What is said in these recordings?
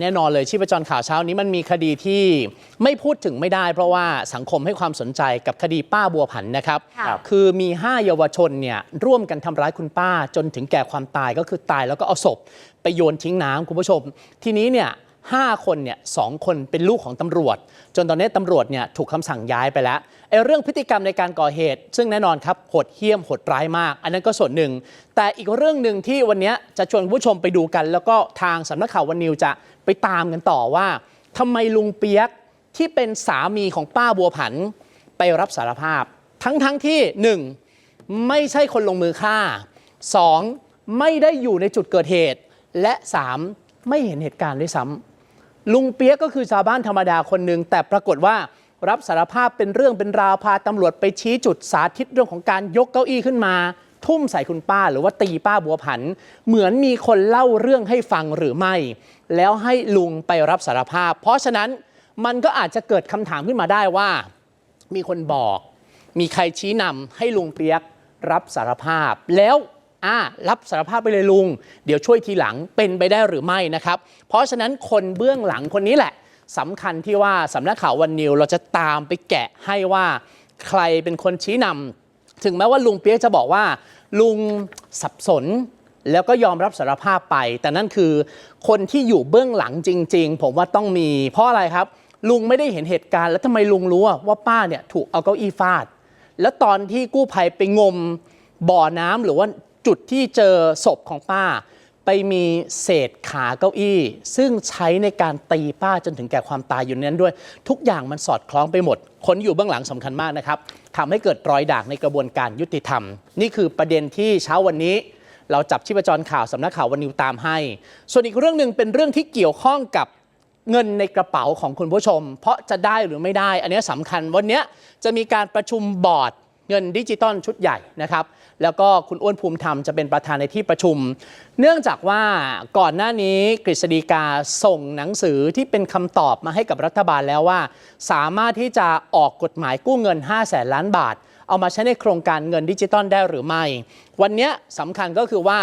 แน่นอนเลยชีพจรข่าวเช้านี้มันมีคดีที่ไม่พูดถึงไม่ได้ เพราะว่าสังคมให้ความสนใจกับคดีป้าบัวผันนะครับค่ะคือมี 5 เยาวชนเนี่ยร่วมกันทำร้ายคุณป้าจนถึงแก่ความตายก็คือตายแล้วก็เอาศพ ไปโยนทิ้งน้ำคุณผู้ชม ทีนี้เนี่ย ห้าคนเนี่ยสองคนเป็นลูกของตำรวจ จนตอนนี้ตำรวจเนี่ยถูกคำสั่งย้ายไปแล้วไอ้เรื่องพฤติกรรมในการก่อเหตุ ซึ่งแน่นอนครับโหดเหี้ยมโหดร้ายมาก อันนั้นก็ส่วนหนึ่ง แต่อีกเรื่องหนึ่งที่วันนี้จะชวนผู้ชมไปดูกัน แล้วก็ทางสำนักข่าววันนิวจะไปตามกันต่อว่าทำไมลุงเปียกที่เป็นสามีของป้าบัวผันไปรับสารภาพ ทั้งทั้งๆที่หนึ่งไม่ใช่คนลงมือฆ่า 2. ไม่ได้อยู่ในจุดเกิดเหตุ และ 3. ไม่เห็นเหตุการณ์ด้วยซ้ำ ลุงเปียกก็คือชาวบ้านธรรมดาคนหนึ่งแต่ปรากฏว่ารับสารภาพเป็นเรื่องเป็นราวพาตำรวจไปชี้จุดสาธิตเรื่องของการยกเก้าอี้ขึ้นมา ทุ่มใส่คุณป้าหรือว่าตีป้าบัวผัน เหมือนมีคนเล่าเรื่องให้ฟังหรือไม่ แล้วให้ลุงไปรับสารภาพ เพราะฉะนั้นมันก็อาจจะเกิดคำถามขึ้นมาได้ว่า มีคนบอก มีใครชี้นำให้ลุงเปียกรับสารภาพแล้ว อ่ารับสารภาพไปเลยลุง เดี๋ยวช่วยทีหลังเป็นไปได้หรือไม่นะครับ เพราะฉะนั้นคนเบื้องหลังคนนี้แหละสำคัญที่ว่าสำนักข่าววันนิวเราจะตามไปแกะให้ว่าใครเป็นคนชี้นำถึงแม้ว่าลุงเปียกจะบอกว่า ลุงสับสนแล้วก็ยอมรับสารภาพไป แต่นั่นคือคนที่อยู่เบื้องหลังจริง ๆ ผมว่าต้องมี เพราะอะไรครับ ลุงไม่ได้เห็นเหตุการณ์ แล้วทำไมลุงรู้ว่าป้าเนี่ยถูกเอาเก้าอี้ฟาด แล้วตอนที่กู้ภัยไปงมบ่อน้ำหรือว่า จุดที่เจอศพของป้า ไปมีเศษขาเก้าอี้ ซึ่งใช้ในการตีป้าจนถึงแก่ความตายอยู่ในนั้นด้วย ทุกอย่างมันสอดคล้องไปหมด คนอยู่เบื้องหลังสำคัญมากนะครับทำให้เกิดรอยด่างในกระบวนการยุติธรรม นี่คือประเด็นที่เช้าวันนี้เราจับชีพจรข่าวสำนักข่าววันนิวตามให้ ส่วนอีกเรื่องหนึ่งเป็นเรื่องที่เกี่ยวข้องกับเงินในกระเป๋าของคุณผู้ชม เพราะจะได้หรือไม่ได้ อันนี้สำคัญวันนี้จะมีการประชุมบอร์ด เงินดิจิตอลชุดใหญ่นะครับ แล้วก็คุณอ้วนภูมิธรรมจะเป็นประธานในที่ประชุม เนื่องจากว่าก่อนหน้านี้กฤษฎีกาส่งหนังสือที่เป็นคำตอบมาให้กับรัฐบาลแล้วว่า สามารถที่จะออกกฎหมายกู้เงิน 5 0 0แสนล้านบาท เอามาใช้ในโครงการเงินดิจิตอลได้หรือไม่ วันนี้สำคัญก็คือว่า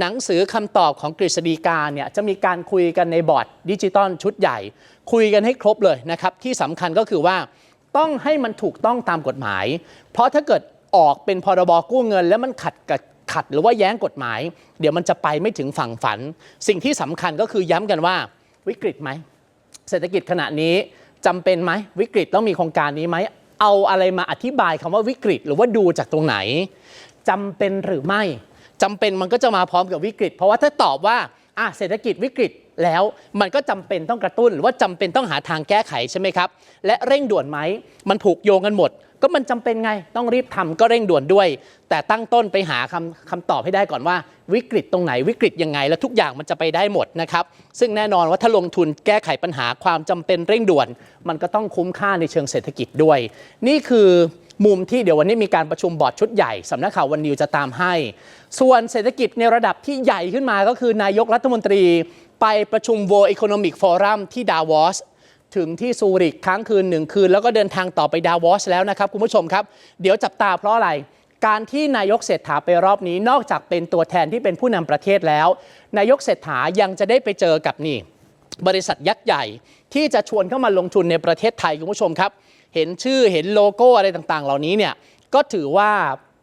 หนังสือคำตอบของกฤษฎีกาเนี่ยจะมีการคุยกันในบอร์ดดิจิตอลชุดใหญ่ คุยกันให้ครบเลยนะครับที่สำคัญก็คือว่า ต้องให้มันถูกต้องตามกฎหมาย เพราะถ้าเกิดออกเป็นพรบกู้เงิน แล้วมันขัดกับขัดหรือว่าแย้งกฎหมาย เดี๋ยวมันจะไปไม่ถึงฝั่งฝัน สิ่งที่สำคัญก็คือย้ำกันว่า วิกฤตไหมเศรษฐกิจขณะนี้จำเป็นไหมวิกฤตต้องมีโครงการนี้ไหมเอาอะไรมาอธิบายคำว่าวิกฤต หรือว่าดูจากตรงไหนจำเป็นหรือไม่จำเป็นมันก็จะมาพร้อมกับวิกฤต เพราะว่าถ้าตอบว่าอะเศรษฐกิจวิกฤต แล้วมันก็จำเป็นต้องกระตุ้นหรือว่าจำเป็นต้องหาทางแก้ไขใช่ไหมครับ และเร่งด่วนไหมมันผูกโยงกันหมด ก็มันจำเป็นไงต้องรีบทำก็เร่งด่วนด้วย แต่ตั้งต้นไปหาคำคำตอบให้ได้ก่อนว่า วิกฤตตรงไหนวิกฤตยังไง แล้วทุกอย่างมันจะไปได้หมดนะครับซึ่งแน่นอนว่าถ้าลงทุนแก้ไขปัญหาความจำเป็นเร่งด่วน มันก็ต้องคุ้มค่าในเชิงเศรษฐกิจด้วย นี่คือมุมที่เดี๋ยววันนี้มีการประชุมบอร์ดชุดใหญ่สำนักข่าววันนิวจะตามให้ ส่วนเศรษฐกิจในระดับที่ใหญ่ขึ้นมาก็คือนายกรัฐมนตรี ไปประชุม World Economic Forum ที่ดาวอสถึงที่ซูริกค้างคืนหนึ่งคืน แล้วก็เดินทางต่อไปดาวอสแล้วนะครับ คุณผู้ชมครับ เดี๋ยวจับตาเพราะอะไร การที่นายกเศรษฐาไปรอบนี้นอกจากเป็นตัวแทนที่เป็นผู้นำประเทศแล้ว นายกเศรษฐายังจะได้ไปเจอกับนี่ บริษัทยักษ์ใหญ่ ที่จะชวนเข้ามาลงทุนในประเทศไทยคุณผู้ชมครับ เห็นชื่อเห็นโลโก้อะไรต่างๆ เหล่านี้เนี่ยก็ถือว่า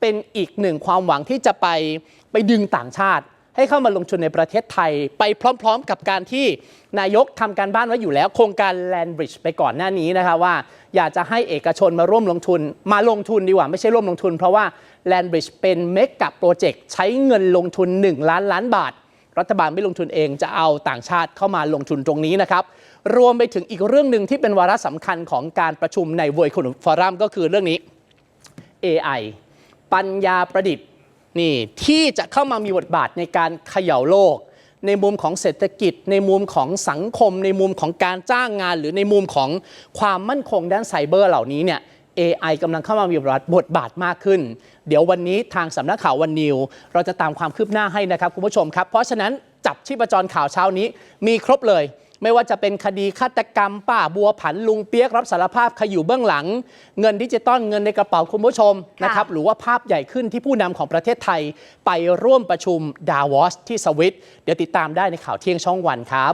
เป็นอีกหนึ่งความหวังที่จะไปไปดึงต่างชาติ ให้เข้ามาลงทุนในประเทศไทย ไปพร้อมๆ กับการที่นายกทำการบ้านไว้อยู่แล้ว โครงการ Land Bridge ไปก่อนหน้านี้นะคะว่า อยากจะให้เอกชนมาร่วมลงทุน มาลงทุนดีกว่าไม่ใช่ร่วมลงทุน เพราะว่า Land Bridge เป็นเมกะโปรเจกต์ใช้เงินลงทุน 1 ล้านล้านบาท รัฐบาลไม่ลงทุนเองจะเอาต่างชาติเข้ามาลงทุนตรงนี้นะครับรวมไปถึงอีกเรื่องหนึ่งที่เป็นวาระสำคัญของการประชุมใน World Economic Forum ก็คือเรื่องนี้ AI ปัญญาประดิษฐ์ นี่ที่จะเข้ามามีบทบาทในการเขย่าโลก ในมุมของเศรษฐกิจ ในมุมของสังคม ในมุมของการจ้างงาน หรือในมุมของความมั่นคงด้านไซเบอร์เหล่านี้เนี่ย AI กำลังเข้ามามีบทบาทมากขึ้น เดี๋ยววันนี้ทางสำนักข่าววันนิว เราจะตามความคืบหน้าให้นะครับคุณผู้ชมครับ เพราะฉะนั้นจับชีพจรข่าวเช้านี้มีครบเลย ไม่ว่าจะเป็นคดีฆาตกรรม ป้าบัวผันลุงเปียกรับสารภาพใครอยู่เบื้องหลัง เงินดิจิตอลเงินในกระเป๋าคุณผู้ชมนะครับหรือว่าภาพใหญ่ขึ้นที่ผู้นำของประเทศไทย ไปร่วมประชุมดาวอสที่สวิตเดี๋ยวติดตามได้ในข่าวเที่ยงช่องวันครับ